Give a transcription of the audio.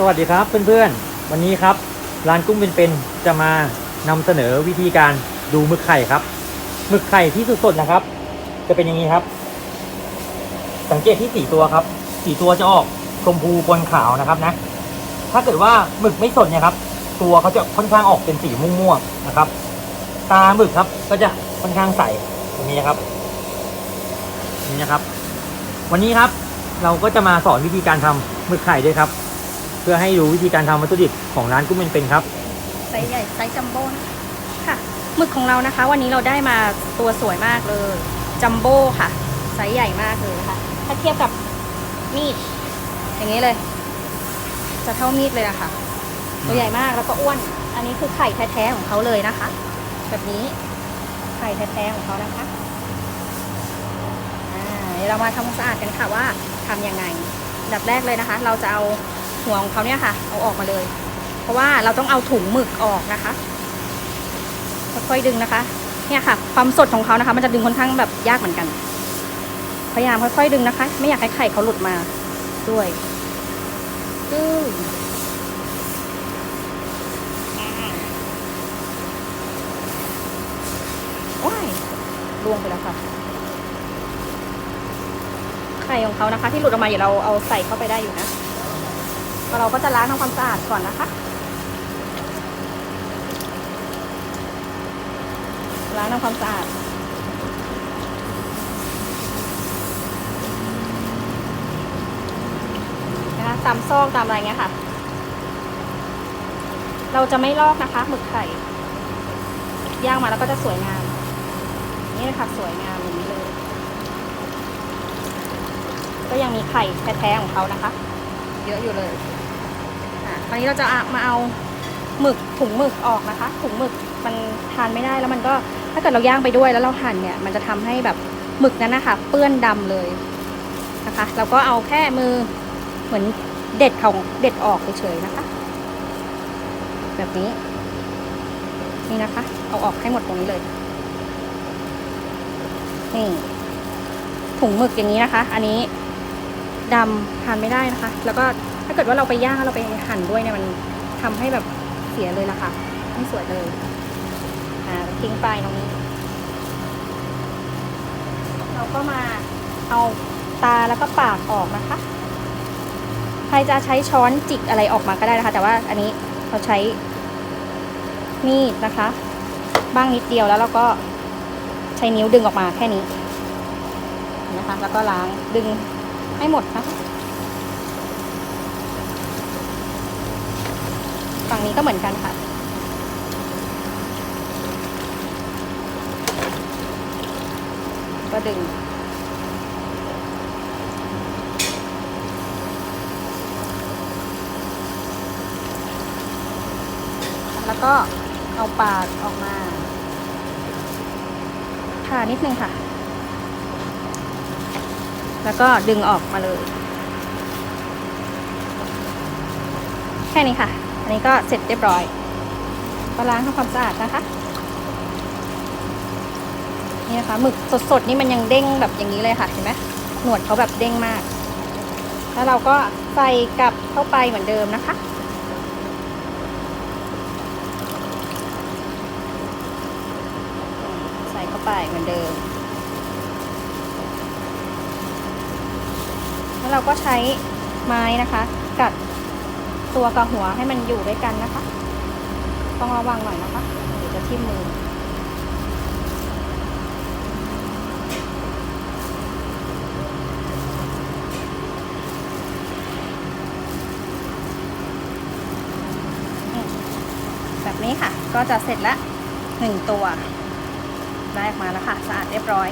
สวัสดีครับเพื่อนๆ วันนี้ครับร้านกุ้งเป็นๆจะมานำเสนอวิธีการดูหมึกไข่ครับหมึกไข่ที่สดๆนะครับ จะเป็นอย่างนี้ครับ สังเกตที่สีตัวครับ สีตัวจะออกชมพูปนขาวนะครับนะ ถ้าเกิดว่าหมึกไม่สดเนี่ยครับ ตัวเขาจะค่อนข้างออกเป็นสีม่วงๆนะครับ ตาหมึกครับก็จะค่อนข้างใสอย่างนี้ครับนี่นะครับ วันนี้ครับเราก็จะมาสอนวิธีการทำหมึกไข่ด้วยครับ พื่อให้รู้วิธีการทำวัตถุดิบของร้านกุ้งเป็นๆครับ ไซส์ใหญ่ไซส์จัมโบ้ค่ะหมึกของเรานะคะ วันนี้เราได้มาตัวสวยมากเลยจัมโบ้ค่ะไซส์ใหญ่มากเลยค่ะ ถ้าเทียบกับมีด อย่างนี้เลย จะเท่ามีดเลยนะคะตัวใหญ่มากแล้วก็อ้วน อันนี้คือไข่แท้ๆของเขาเลยนะคะ แบบนี้ไข่แท้ๆของเขานะคะเดี๋ยวเรามาทำความสะอาดกันค่ะว่าทำยังไงดับแรกเลยนะคะ เราจะเอา หัวของเขาเนี่ยค่ะ เอาออกมาเลย เพราะว่าเราต้องเอาถุงหมึกออกนะคะ ค่อยๆดึงนะคะ เนี่ยค่ะ ความสดของเขานะคะ มันจะดึงค่อนข้างแบบยากเหมือนกัน พยายามค่อยๆดึงนะคะ ไม่อยากให้ไข่เขาหลุดมาด้วยดึงอ่าว้ายล่วงไปแล้วค่ะ ไข่ของเขานะคะ ที่หลุดออกมาเดี๋ยวเราเอาใส่เข้าไปได้อยู่นะ เราก็จะล้างทำความสะอาดก่อนนะคะ ล้างทำความสะอาดนะคะตามซอกตามอะไรเงี้ยค่ะ เราจะไม่ลอกนะคะหมึกไข่ย่างมาแล้วก็จะสวยงาม นี่เลยค่ะสวยงามอย่างนี้เลย ก็ยังมีไข่แท้ๆของเขานะคะ เยอะอยู่เลย ตอะคราวนี้เราจะมาเอาหมึกถุงหมึกออกนะคะ ถุงหมึกมันทานไม่ได้แล้วมันก็ถ้าเกิดเราย่างไปด้วยแล้วเราหั่นเนี่ย มันจะทำให้แบบหมึกนั้นนะคะเปื้อนดำเลยนะคะ เราก็เอาแค่มือเหมือนเด็ดของเด็ดออกเฉยๆนะคะ แบบนี้ นี่นะคะ เอาออกให้หมดตรงนี้เลยนี่ถุงหมึกอย่างนี้นะคะ อันนี้ดำทานไม่ได้นะคะ แล้วก็ ถ้าเกิดว่าเราไปย่างเราไปหั่นด้วยเนี่ยมันทำให้แบบเสียเลยละค่ะไม่สวยเลย อ่าทิ้งไปตรงนี้ เราก็มาเอาตาแล้วก็ปากออกนะคะ ใครจะใช้ช้อนจิกอะไรออกมาก็ได้นะคะ แต่ว่าอันนี้เราใช้มีดนะคะ บ้างนิดเดียวแล้วเราก็ใช้นิ้วดึงออกมาแค่นี้นะคะ แล้วก็ล้างดึงให้หมดนะคะ ฝั่งนี้ก็เหมือนกันค่ะ ก็ดึง แล้วก็เอาปากออกมาผ่านิดนึงค่ะ แล้วก็ดึงออกมาเลย แค่นี้ค่ะ อันนี้ก็เสร็จเรียบร้อยก็ล้างทำความสะอาดนะคะ นี่นะคะหมึกสดๆนี่มันยังเด้งแบบอย่างนี้เลยค่ะ เห็นไหมหนวดเขาแบบเด้งมาก แล้วเราก็ใส่กลับเข้าไปเหมือนเดิมนะคะใส่เข้าไปเหมือนเดิม แล้วเราก็ใช้ไม้นะคะ กัด ตัวกับหัวให้มันอยู่ด้วยกันนะคะ ต้องระวังหน่อยนะคะเดี๋ยวจะทิ่มมือแบบนี้ค่ะ ก็จะเสร็จละหนึ่งตัว ได้ออกมาแล้วค่ะ สะอาดเรียบร้อย